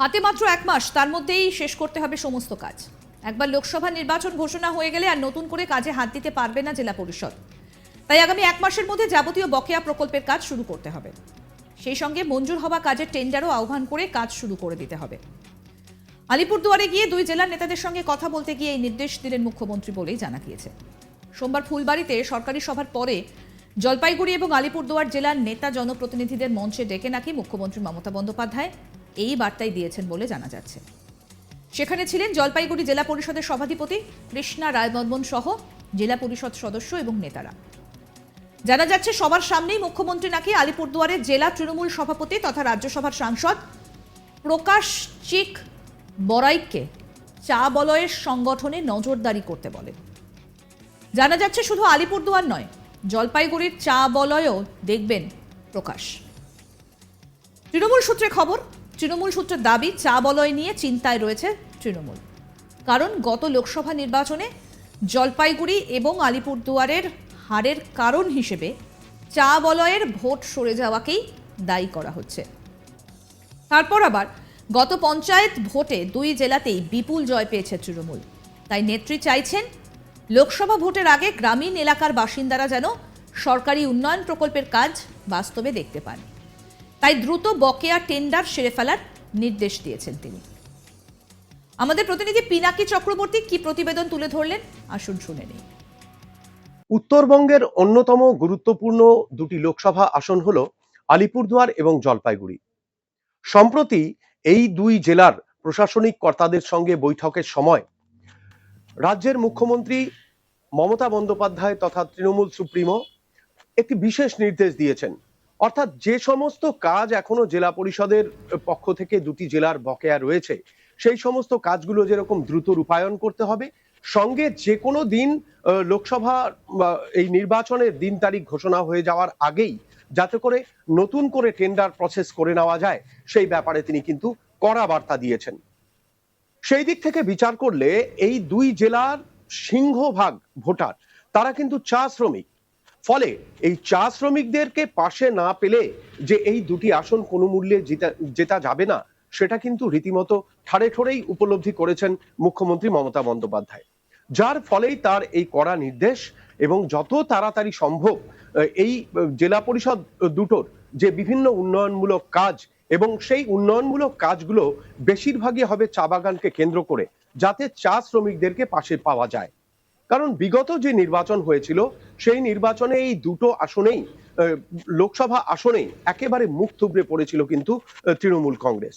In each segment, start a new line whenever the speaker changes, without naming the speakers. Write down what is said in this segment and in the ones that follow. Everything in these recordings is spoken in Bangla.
হাতে মাত্র এক মাস, তার মধ্যেই শেষ করতে হবে সমস্ত কাজ। একবার লোকসভা নির্বাচন ঘোষণা হয়ে গেলে আর নতুন করে কাজে হাত দিতে পারবে না জেলা পরিষদ। তাই আগামী এক মাসের মধ্যে যাবতীয় বকেয়া প্রকল্পের কাজ শুরু করতে হবে। সেই সঙ্গে মঞ্জুর হওয়া কাজের টেন্ডারও আহ্বান করে কাজ শুরু করে দিতে হবে। আলিপুরদুয়ারে গিয়ে দুই জেলার নেতাদের সঙ্গে কথা বলতে গিয়ে এই নির্দেশ দিলেন মুখ্যমন্ত্রী বলেই জানা গিয়েছে। সোমবার ফুলবাড়িতে সরকারি সভার পরে জলপাইগুড়ি এবং আলিপুরদুয়ার জেলার নেতা জনপ্রতিনিধিদের মঞ্চে ডেকে নাকি মুখ্যমন্ত্রী মমতা বন্দ্যোপাধ্যায়। এই বার্তাই দিয়েছেন বলে জানা যাচ্ছে। সেখানে ছিলেন জলপাইগুড়ি জেলা পরিষদের সভাধিপতি কৃষ্ণা রায়বর্মন সহ জেলা পরিষদ সদস্য এবং নেতারা। জানা যাচ্ছে, সবার সামনেই মুখ্যমন্ত্রী নাকি আলিপুরদুয়ারের জেলা তৃণমূল সভাপতি তথা রাজ্যসভার সাংসদ প্রকাশ চিক বড়াইককে চা বলয়ের সংগঠনে নজরদারি করতে বলেন। জানা যাচ্ছে, শুধু আলিপুরদুয়ার নয়, জলপাইগুড়ির চা বলয়ও দেখবেন প্রকাশ। তৃণমূল সূত্রে খবর তৃণমূল সূত্রের দাবি, চা বলয় নিয়ে চিন্তায় রয়েছে তৃণমূল। কারণ গত লোকসভা নির্বাচনে জলপাইগুড়ি এবং আলিপুরদুয়ারের হারের কারণ হিসেবে চা বলয়ের ভোট সরে যাওয়াকেই দায়ী করা হচ্ছে। তারপর আবার গত পঞ্চায়েত ভোটে দুই জেলাতেই বিপুল জয় পেয়েছে তৃণমূল। তাই নেত্রী চাইছেন লোকসভা ভোটের আগে গ্রামীণ এলাকার বাসিন্দারা যেন সরকারি উন্নয়ন প্রকল্পের কাজ বাস্তবে দেখতে পান। তাই দ্রুত বকেয়া টেন্ডার সেরে ফেলার নির্দেশ দিয়েছেন তিনি। আমাদের প্রতিনিধি পিনাকি চক্রবর্তী কি প্রতিবেদন তুলে ধরলেন? আসুন শুনে নিই।
উত্তরবঙ্গের অন্যতম গুরুত্বপূর্ণ দুটি লোকসভা আসন হল আলিপুরদুয়ার এবং জলপাইগুড়ি। সম্প্রতি এই দুই জেলার প্রশাসনিক কর্তাদের সঙ্গে বৈঠকের সময় রাজ্যের মুখ্যমন্ত্রী মমতা বন্দ্যোপাধ্যায় তথা তৃণমূল সুপ্রিমো একটি বিশেষ নির্দেশ দিয়েছেন। অর্থাৎ যে সমস্ত কাজ এখনও জেলা পরিষদের পক্ষ থেকে দুটি জেলার বকেয়া রয়েছে, সেই সমস্ত কাজগুলো যেরকম দ্রুত রূপায়ণ করতে হবে, সঙ্গে যে কোনো দিন লোকসভা এই নির্বাচনের দিন তারিখ ঘোষণা হয়ে যাওয়ার আগেই যাতে করে নতুন করে টেন্ডার প্রসেস করে নেওয়া যায়, সেই ব্যাপারে তিনি কিন্তু কড়া বার্তা দিয়েছেন। সেই দিক থেকে বিচার করলে এই দুই জেলার সিংহভাগ ভোটার, তারা কিন্তু চা শ্রমিক। ফলে এই চা শ্রমিকদেরকে পাশে না পেলে যে এই দুটি আসন কোনো মূল্যে জিতা, জেতা যাবে না, সেটা কিন্তু রীতিমতো ঠাড়ে ঠোড়েই উপলব্ধি করেছেন মুখ্যমন্ত্রী মমতা বন্দ্যোপাধ্যায়। যার ফলেই তার এই কড়া নির্দেশ এবং যত তাড়াতাড়ি সম্ভব এই জেলা পরিষদ দুটোর যে বিভিন্ন উন্নয়নমূলক কাজ এবং সেই উন্নয়নমূলক কাজগুলো বেশিরভাগই হবে চা বাগানকে কেন্দ্র করে, যাতে চা শ্রমিকদেরকে পাশে পাওয়া যায়। কারণ বিগত যে নির্বাচন হয়েছিল, সেই নির্বাচনে এই দুটো আসনেই লোকসভা আসনেই একেবারে মুখ থুবড়ে পড়েছিল কিন্তু তৃণমূল কংগ্রেস।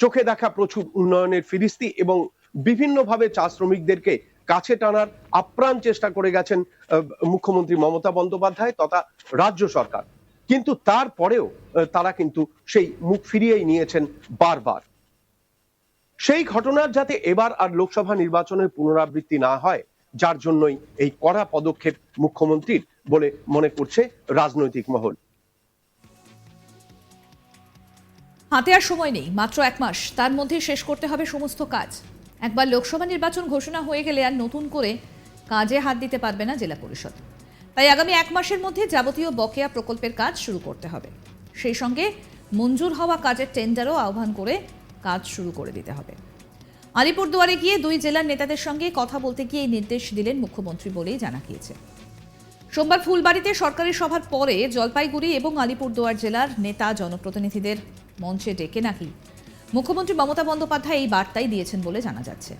চোখে দেখা প্রচুর উন্নয়নের ফিরিস্তি এবং বিভিন্নভাবে চা শ্রমিকদেরকে কাছে টানার আপ্রাণ চেষ্টা করে গেছেন মুখ্যমন্ত্রী মমতা বন্দ্যোপাধ্যায় তথা রাজ্য সরকার। কিন্তু তারপরেও তারা কিন্তু সেই মুখ ফিরিয়েই নিয়েছেন বারবার। সেই ঘটনার যাতে এবার আর লোকসভা নির্বাচনের পুনরাবৃত্তি না হয় যার জন্যই এই কড়া পদক্ষেপ মুখ্যমন্ত্রীর বলে মনে করছে রাজনৈতিক মহল।
হাতে আর সময় নেই, মাত্র এক মাস। তার মধ্যে শেষ করতে হবে সমস্ত কাজ। একবার লোকসভা নির্বাচন ঘোষণা হয়ে গেলে আর নতুন করে কাজে হাত দিতে পারবে না জেলা পরিষদ। তাই আগামী এক মাসের মধ্যে যাবতীয় বকেয়া প্রকল্পের কাজ শুরু করতে হবে। সেই সঙ্গে মঞ্জুর হওয়া কাজের টেন্ডারও আহ্বান করে কাজ শুরু করে দিতে হবে। আলিপুরদুয়ারে গিয়ে দুই জেলার নেতাদের সঙ্গে কথা বলতে গিয়ে এই নির্দেশ দিলেন মুখ্যমন্ত্রী বলেই জানা গিয়েছে। সোমবার ফুলবাড়িতে সরকারি সভার পরে জলপাইগুড়ি এবং আলিপুরদুয়ার জেলার নেতা জনপ্রতিনিধিদের মঞ্চে ডেকে নাকি মুখ্যমন্ত্রী মমতা বন্দ্যোপাধ্যায় এই বার্তাই দিয়েছেন বলে জানা যাচ্ছে।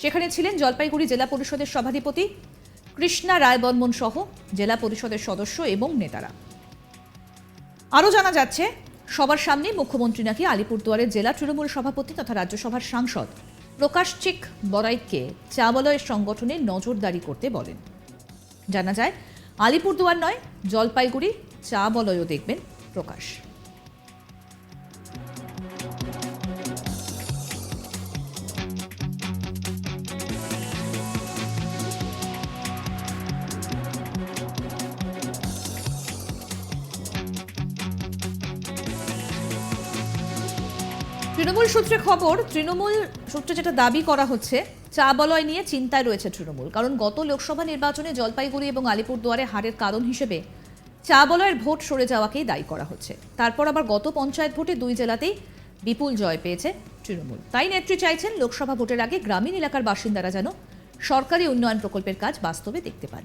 সেখানে ছিলেন জলপাইগুড়ি জেলা পরিষদের সভাধিপতি কৃষ্ণা রায়বর্মন সহ জেলা পরিষদের সদস্য এবং নেতারা। আরও জানা যাচ্ছে সবার সামনে মুখ্যমন্ত্রী নাকি আলিপুরদুয়ারের জেলা তৃণমূল সভাপতি তথা রাজ্যসভার সাংসদ? প্রকাশ চিক বরাইককে চাবলয় সংগঠনে নজরদারি করতে বলেন। জানা যায়, আলিপুরদুয়ার নয়, জলপাইগুড়ি চা বলয়ও দেখবেন প্রকাশ। তৃণমূল সূত্রে খবর, তৃণমূল সূত্রে যেটা দাবি করা হচ্ছে, চা বলয় নিয়ে চিন্তায় রয়েছে তৃণমূল। কারণ গত লোকসভা নির্বাচনে জলপাইগুড়ি এবং আলিপুরদুয়ারে হারের কারণ হিসেবে চা বলয়ের ভোট সরে যাওয়াকেই দায়ী করা হচ্ছে। তারপর আবার গত পঞ্চায়েত ভোটে দুই জেলাতেই বিপুল জয় পেয়েছে তৃণমূল। তাই নেত্রী চাইছেন লোকসভা ভোটের আগে গ্রামীণ এলাকার বাসিন্দারা যেন সরকারি উন্নয়ন প্রকল্পের কাজ বাস্তবে দেখতে পান।